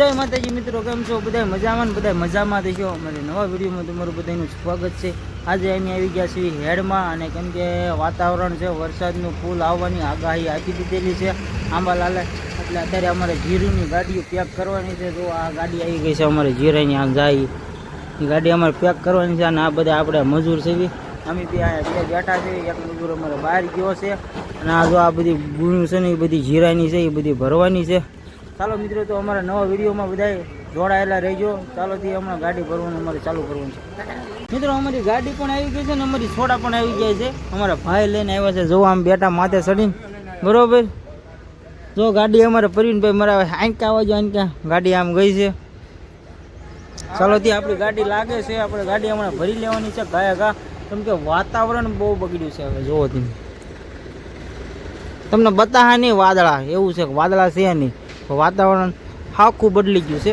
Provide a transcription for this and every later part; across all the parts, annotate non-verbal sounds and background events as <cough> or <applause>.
જય માતાજી મિત્રો, કેમ છો? બધા મજામાં ને બધા મજામાં થઈ ગયો અમારી નવા વિડીયોમાં તમારું બધાનું સ્વાગત છે. આજે અમે આવી ગયા છીએ હેડમાં અને કેમ કે વાતાવરણ છે, વરસાદનું ફૂલ આવવાની આગાહી આપી દીધેલી છે. આંબાલાલે એટલે અત્યારે અમારે જીરુની ગાડીઓ પેક કરવાની છે. તો આ ગાડી આવી ગઈ છે અમારે જીરાની, આમ જાય. એ ગાડી અમારે પેક કરવાની છે અને આ બધા આપણે મજૂર છે. અમે બી અહીંયા બે બેઠા છે. એક મજૂર અમારે બહાર ગયો છે. અને આ જો આ બધી ગુણ્યું છે ને, એ બધી જીરાની છે, એ બધી ભરવાની છે. ચાલો મિત્રો, તો અમારા નવા વિડીયોમાં બધા જોડાયેલા રહેજો. ચાલો થી હમણાં ગાડી ભરવાનું અમારે ચાલુ કરવાનું છે. મિત્રો, અમારી ગાડી પણ આવી ગઈ છે ને અમારી છોડા પણ આવી ગયા છે. અમારા ભાઈ લઈને આવ્યા છે જો આમ બેટા માથે ચડીને. બરોબર? જો ગાડી અમારે પરવીનભાઈ મારા આંકા આવાજો આંકા ગાડી આમ ગઈ છે. ચાલો થી આપણી ગાડી લાગે છે, આપણે ગાડી હમણાં ભરી લેવાની છે, ગાયા ગા. કેમ કે વાતાવરણ બહુ બગડ્યું છે હવે, જોવો તમે. તમને બતાહા નહીં વાદળા, એવું છે કે વાદળા છે નહીં. તો વાતાવરણ આખું બદલી ગયું છે.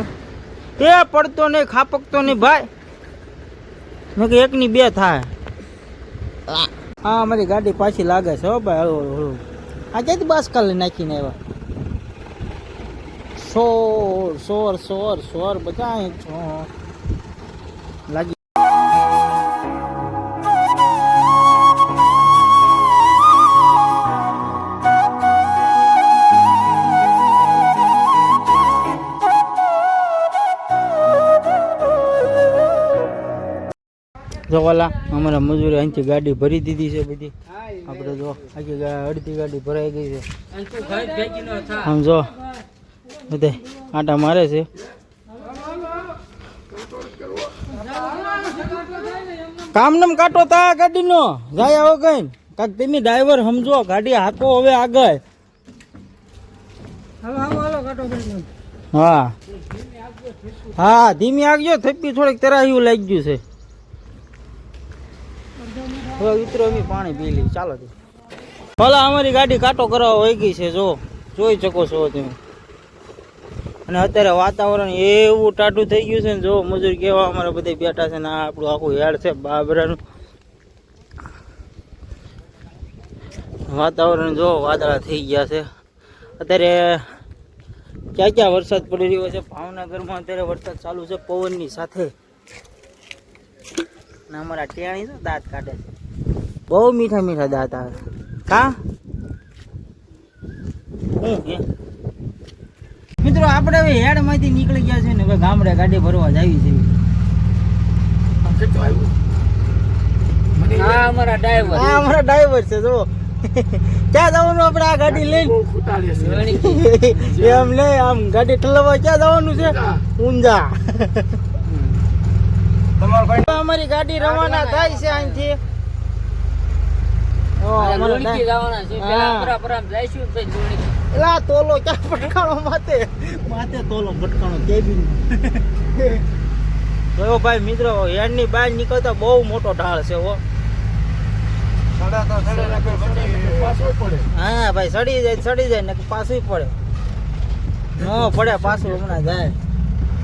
એ પડતો નહીં, ખાપકતો નહીં, ભાઈ. મેં કે એકની બે થાય. હા અમારી ગાડી પાછી લાગે છે, હો, ભાઈ, હળવું હળવું. આ ક્યાંથી બસ કાલે નાખીને આવ્યા? સોર સોર સોર સોર, બધા લાગી જો ઓલા અમારા મજૂરે અહીંથી ગાડી ભરી દીધી છે બધી. આપણે જો આખી અડધી ગાડી ભરાઈ ગઈ છે. આમ જો બધે આટા મારે છે. કામ નમ કાટો તા ગાડીનો? જાય આવો કઈ. કાક તમે ડ્રાઈવર સમજો ગાડી હાકો હવે આગળ. હા. હા ધીમી આગજો થપ્પી થોડીક તરાહ્યું લાગી ગયું છે. હવે ઉતરો અમે પાણી પી લઈ ચાલો ભલા અમારી ગાડી કાંટો કરવા વહી ગઈ છે, જો. જોઈ શકો છો તમે. અને અત્યારે વાતાવરણ એવું ટાટું થઈ ગયું છે ને, જો, મજૂર કેવા અમારે બધા બેઠા છે ને, આ આપણું આખું હેડ છે, બાબરાનું. વાતાવરણ જો વાદળા થઈ ગયા છે. અત્યારે ક્યાં ક્યાં વરસાદ પડી રહ્યો છે? ભાવનગરમાં અત્યારે વરસાદ ચાલુ છે, પવનની સાથે. ને અમારા ટેણી છે દાંત કાઢે છે. બહુ મીઠા મીઠા દાંત આવે કા? મિત્રો આપણે હવે હેડમાંથી નીકળી ગયા છે ને હવે ગામડે ગાડી ભરવા જાવી છે હા અમારા ડ્રાઈવર આ અમારા ડ્રાઈવર છે જો ક્યાં જવાનું આપણે આ ગાડી લઈને? <laughs> એમ લે આમ ગાડી ઠલવવા ક્યાં જવાનું છે? ઊંઝા. અમારી ગાડી રવાના થાય છે અહીંથી ઓ, અમારો લોણકી ડ્રાઈવર- જવાના છે હા. પેલા પરાપરામ જઈશું પછી લોણકી. એલા તોલો ક્યાં ભટકાણો માથે? માથે તોલો ભટકાણો કેબિન. જો <laughs> ભાઈ મિત્રો હેડની બહાર નીકળતા બહુ મોટો ઢાળ છે હો. હા ભાઈ સડી જાય સડી જાય ને પાછું પડે. ન પડે પાછું હમણાં જાય.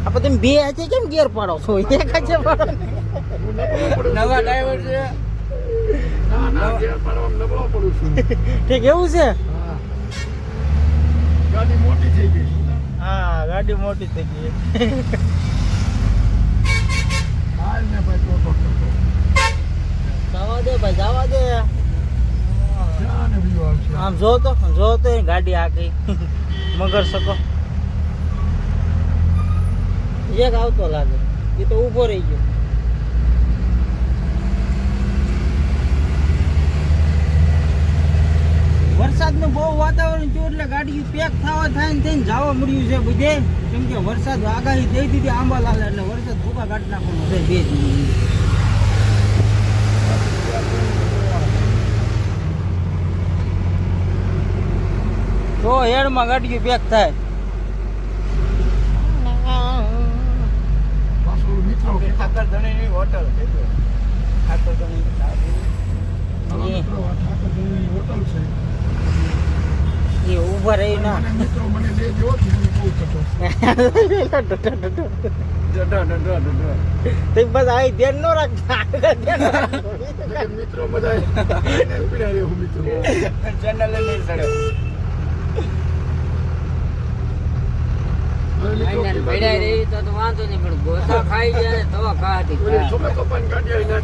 આપણે તમે બે હાથે કેમ ગેર પાડો છો? એક હાથે પાડો નવા ડ્રાઈવર છે. <laughs> ઠીક એવું છે? ગાડી મોટી થઈ ગઈ. હા ગાડી મોટી થઈ ગઈ. હાલ ને ભાઈ તો તો તો જવા દે ભાઈ જવા દે. આમ જો તો જો તો ગાડી આ ગઈ મગર શકો. એક આવતો લાગે. એ તો ઊભો રહી ગયો વરસાદનું બહુ વાતાવરણ થયું એટલે ગાડી પેક થવા થાય ને થઈને જવા મળ્યું છે બધે. કેમ કે વરસાદ આગાહી દઈ દીધી આંબાલાલ એટલે વરસાદ ભૂકા કાઢી નાખવાનો છે. બે તો હેડમાં ગાડી પેક થાય. ઠાકર ધણીની હોટલ ઠાકર ધણી ઠાકર મિત્રો હોટલ છે. ઊભા રહી ના વાંધો નહીં પણ ગોતા ખાઈ જાય તો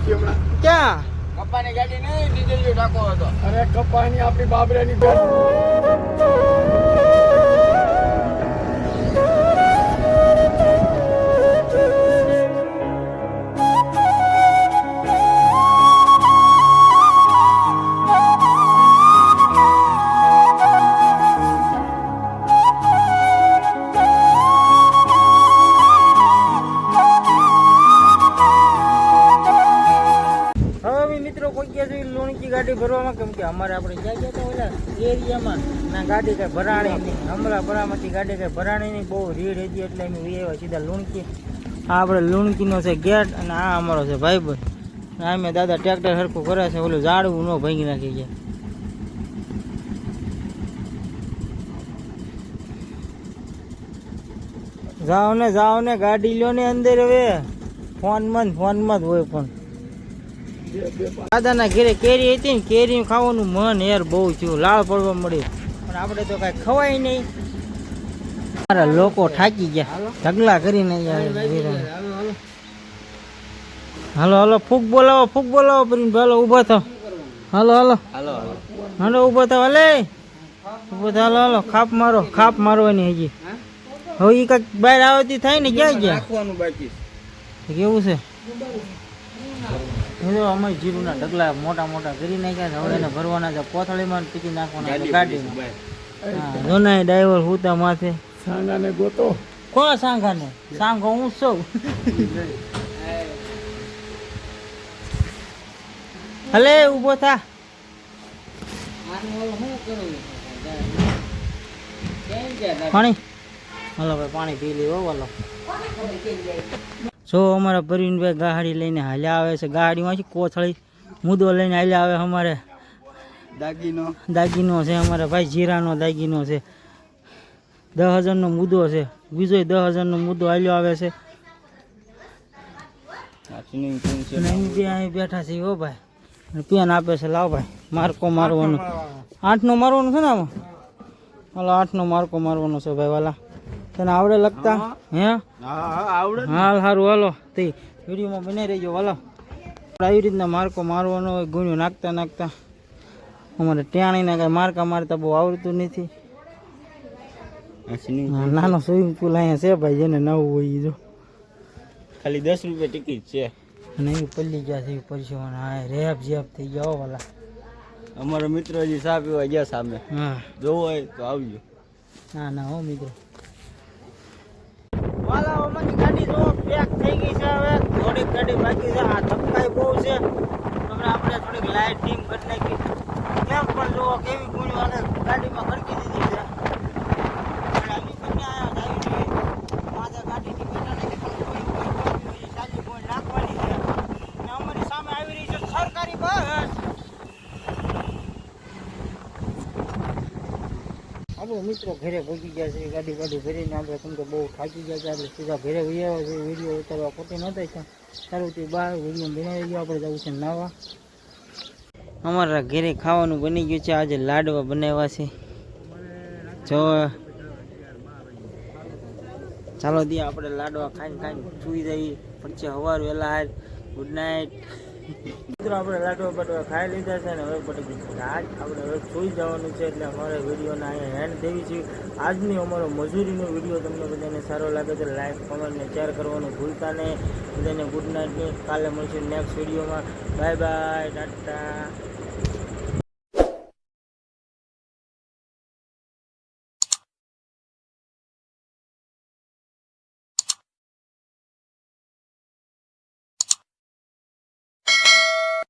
હમણાં ક્યાં? કપ્પાની ગાડી નહીં ડીઝલ ટાકો હતો. અરે કપ્પાની આપણી બાબરાની ગાડી. ગાડી ભરવામાં કેમ કે અમારે આપણે જ્યાં ગયા હતા ઓલા એરિયામાં, ના ગાડી કઈ ભરાણી નહીં. હમણાં ભરામાંથી ગાડી કઈ ભરાણી નહીં, બહુ રીડ હતી એટલે વી આવ્યા સીધા લુણકી. આ આપણે લુણકીનો છે ગેટ અને આ અમારો છે ભાઈબંધ. આ અમે દાદા ટ્રેક્ટર સરખું કરે છે, ઓલું ઝાડવું ન ભાંગી નાખી ગયા જાઓ ને જાઓ ને, ગાડી લ્યો ને અંદર હવે. ફોનમાં ને ફોનમાં જ હોય પણ. દાદાના ઘરે કેરી હતી ને કેરી ખાવાનું મન યાર બહુ થયું લાળ પડવા મળ્યું. પણ આપણે તો કાંઈ ખવાય નહીં. મારા લોકો થાકી ગયા ઢગલા કરીને હાલો હાલો ફૂક બોલાવો ફૂક બોલાવો પરીને હાલો ઊભા થાવ હાલો હાલો. હાલો હાલો. ઊભો થાવ હાલે. ઊભો થાવ હાલો હાલો ખાપ મારો ખાપ મારવાની હજી. હવે એ કાંઈક બહાર આવતી થાય ને ક્યાં ગયા? કેવું છે? તો અમે જીરુના ઢગલા મોટા મોટા કરી નાખ્યા છે. હવે એને ભરવાના છે. કોથળીમાં ટીકી નાખવાના છે ગાડીમાં. હા જોનાય ડ્રાઈવર હુતા માથે. સાંગાને ગોતો. કોણ સાંઘાને સાંગો હું સૌ હલે ઊભો થા. પાણી. હલો ભાઈ પાણી પી લીધો વાલો જો અમારા પ્રવીણભાઈ ગાડી લઈને હાલ્યા આવે છે. ગાડીમાંથી કોથળી મુદ્દો લઈને હાલ્યા આવે અમારે. દાગીનો. દાગીનો છે અમારા ભાઈ જીરાનો દાગીનો છે. દસ હજારનો મુદ્દો છે. બીજો દસ હજારનો મુદ્દો હાલ્યો આવે છે. બેઠા છે હો ભાઈ. પેન આપે છે લાવ ભાઈ. માર્કો મારવાનો. આઠનો મારવાનો છે ને આમાં? હાલો આઠનો માર્કો મારવાનો છે ભાઈ વાલા. તને આવડે લગતા? હે. આવડે હાલ સારું હાલો. તે વિડીયોમાં બનાવી રહેજો હાલો. આવી રીતના માર્કો મારવાનો હોય ગુણ્યો નાખતા નાખતા. અમારે ટ્યાણીના કાંઈ મારકા મારતા બહુ આવડતું નથી. નાનો સ્વિમિંગ પુલ અહીંયા છે ભાઈ જેને નવું હોય જો. ખાલી દસ રૂપિયા ટિકિટ છે. અને એ પલ્લી ગયા છે પરસેવાનો. હા રેપ જેપ થઈ ગયા વાલા. અમારો મિત્ર હજી સાપ એવા ગયા સામે. હા. જોવો હોય તો આવજો. ના ના હો મિત્રો. વાલા ગાડી જો પેક થઈ ગઈ છે હવે. થોડીક ગાડી બાકી છે. આ ધમકાઈ બહુ છે. હવે આપણે થોડીક લાઇટિંગ કરી નાખી. કેમ પણ જુઓ કેવી ગુણ્યું અને ગાડીમાં ખડકી દીધી છે અને અમે બંને આયા જ આવી જોઈએ. માથે ગાડીની બેઠા નથી પણ કોઈ કોઈ કોઈ કોઈ સાજી કોઈ નાખવાની છે અને અમારી સામે આવી રહી છે સરકારી બસ મિત્રો ઘરે પહોંચી ગયા છે, ગાડી ગાડી ભરીને આપણે કેમ બહુ થાકી ગયા છે, આપણે સીધા ઘરે વહી આવ્યા છે વીડિયો ઉતારવા ખોટી નહોતા છે. સારું તે બહાર વીડિયો બનાવી ગયો આપણે જવું છે નાવા. અમારા ઘરે ખાવાનું બની ગયું છે, આજે લાડવા બનાવ્યા છે. જો, ચાલો દી આપણે લાડવા ખાઈને ખાઈને સુઈ જઈએ. પછી સવાર વહેલા ગુડ નાઇટ મિત્રો, આપણે લાડવા બાડવા ખાઈ લીધા છે ને હવે છે આજ આપણે હવે સુઈ જવાનું છે એટલે અમારે વિડીયોને અહીંયા હેન્ડ દેવી છે. આજની અમારો મજૂરીનો વીડિયો તમને બધાને સારો લાગે તો લાઈક કમેન્ટ ને શેર કરવાનું ભૂલતા નહીં. બધાને ગુડ નાઇટ કાલે મળશું નેક્સ્ટ વિડીયોમાં. Bye bye tata.